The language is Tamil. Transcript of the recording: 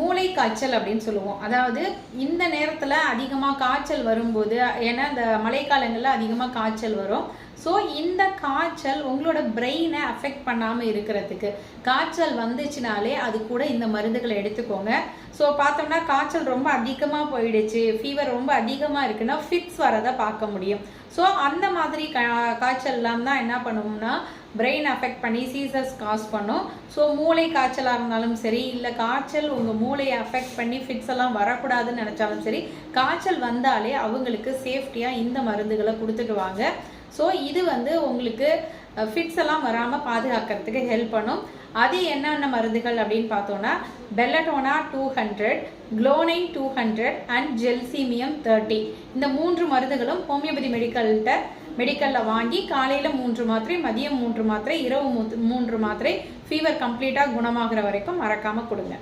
மூளை காய்ச்சல் அப்படின்னு சொல்லுவோம். அதாவது இந்த நேரத்தில் அதிகமாக காய்ச்சல் வரும்போது ஏன்னா இந்த மழைக்காலங்களில் அதிகமாக காய்ச்சல் வரும். ஸோ இந்த காய்ச்சல் உங்களோட பிரெயினை அஃபெக்ட் பண்ணாமல் இருக்கிறதுக்கு காய்ச்சல் வந்துச்சுனாலே அது கூட இந்த மருந்துகளை எடுத்துக்கோங்க. ஸோ பார்த்தோம்னா காய்ச்சல் ரொம்ப அதிகமாக போயிடுச்சு ஃபீவர் ரொம்ப அதிகமாக இருக்குன்னா ஃபிட்ஸ் வரதை பார்க்க முடியும். ஸோ அந்த மாதிரி கா காய்ச்சல்லாம் தான் என்ன பண்ணுவோம்னா பிரெயின் அஃபெக்ட் பண்ணி சீசர்ஸ் காஸ் பண்ணும். ஸோ மூளை காய்ச்சலாக இருந்தாலும் சரி இல்லை காய்ச்சல் உங்கள் மூளையை அஃபெக்ட் பண்ணி ஃபிட்ஸ் எல்லாம் வரக்கூடாதுன்னு நினச்சாலும் சரி காய்ச்சல் வந்தாலே அவங்களுக்கு சேஃப்டியாக இந்த மருந்துகளை கொடுத்துட்டு வாங்க ஸோ இது வந்து உங்களுக்கு ஃபிட்ஸ் எல்லாம் வராமல் பாதுகாக்கிறதுக்கு ஹெல்ப் பண்ணும். அது என்னென்ன மருந்துகள் அப்படின்னு பார்த்தோன்னா belladonna two hundred glonoine two hundred and gelsemium thirty இந்த மூன்று மருந்துகளும் ஹோமியோபதி மெடிக்கல்கிட்ட மெடிக்கலில் வாங்கி காலையில் மூன்று மாத்திரை மதியம் மூன்று மாத்திரை இரவு மூன்று மாத்திரை ஃபீவர் கம்ப்ளீட்டாக குணமாகிற வரைக்கும் மறக்காமல் கொடுங்க.